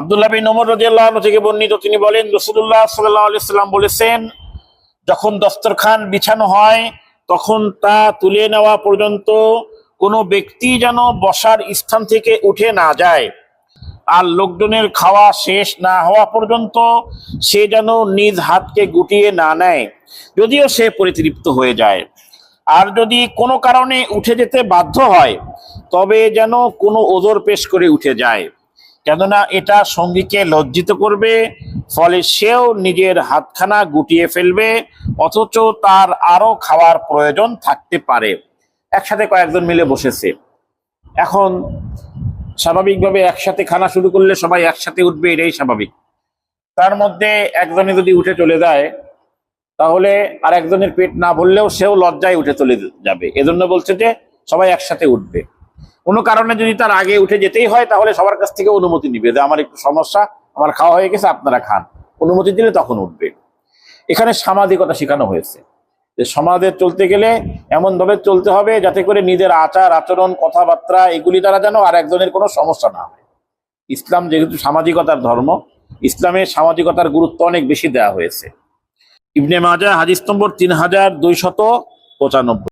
আব্দুল্লাহ বিন ওমর রাদিয়াল্লাহু আনহু থেকে বর্ণিত, তিনি বলেন, রাসূলুল্লাহ সাল্লাল্লাহু আলাইহি সাল্লাম বলেছেন, যখন দস্তরখান বিছানো হয়, তখন তা তুলে নেওয়া পর্যন্ত কোনো ব্যক্তি যেন বসার স্থান থেকে উঠে না যায়। আর লোকজনের খাওয়া শেষ না হওয়া পর্যন্ত সে যেন নিজ হাতকে গুটিয়ে না নেয়, যদিও সে পরিতৃপ্ত হয়ে যায়। আর যদি কোনো কারণে উঠে যেতে বাধ্য হয়, তবে যেন কোনো ওজোর পেশ করে উঠে যায়। কেননা এটা সঙ্গীকে লজ্জিত করবে, ফলে সেও নিজের হাতখানা গুটিয়ে ফেলবে, অথচ তার আরও খাওয়ার প্রয়োজন থাকতে পারে। একসাথে কয়েকজন মিলে বসেছে। এখন স্বাভাবিকভাবে একসাথে খানা শুরু করলে সবাই একসাথে উঠবে, এটাই স্বাভাবিক। তার মধ্যে একজনে যদি উঠে চলে যায়, তাহলে আর একজনের পেট না ভরলেও সেও লজ্জায় উঠে চলে যাবে। এজন্য বলছে যে সবাই একসাথে উঠবে। কোনো কারণে যদি তার আগে উঠে যেতেই হয়, তাহলে সবার কাছ থেকে অনুমতি নিবে। যে আমার একটু সমস্যা, আমার খাওয়া হয়ে গেছে, আপনারা খান। অনুমতি দিলে তখন উঠবে। এখানে সামাজিকতা শেখানো হয়েছে। যে সমাজে চলতে গেলে এমন ভাবে চলতে হবে যাতে করে নিজের আচার, আচরণ, কথাবার্তা, এগুলি দ্বারা যেন আর একজনের কোনো সমস্যা না হয়। ইসলাম যেহেতু সামাজিকতার ধর্ম, ইসলামে সামাজিকতার গুরুত্ব অনেক বেশি দেওয়া হয়েছে। ইবনে মাজা হাদিস নম্বর তিন হাজার দুইশত পঁচানব্বই।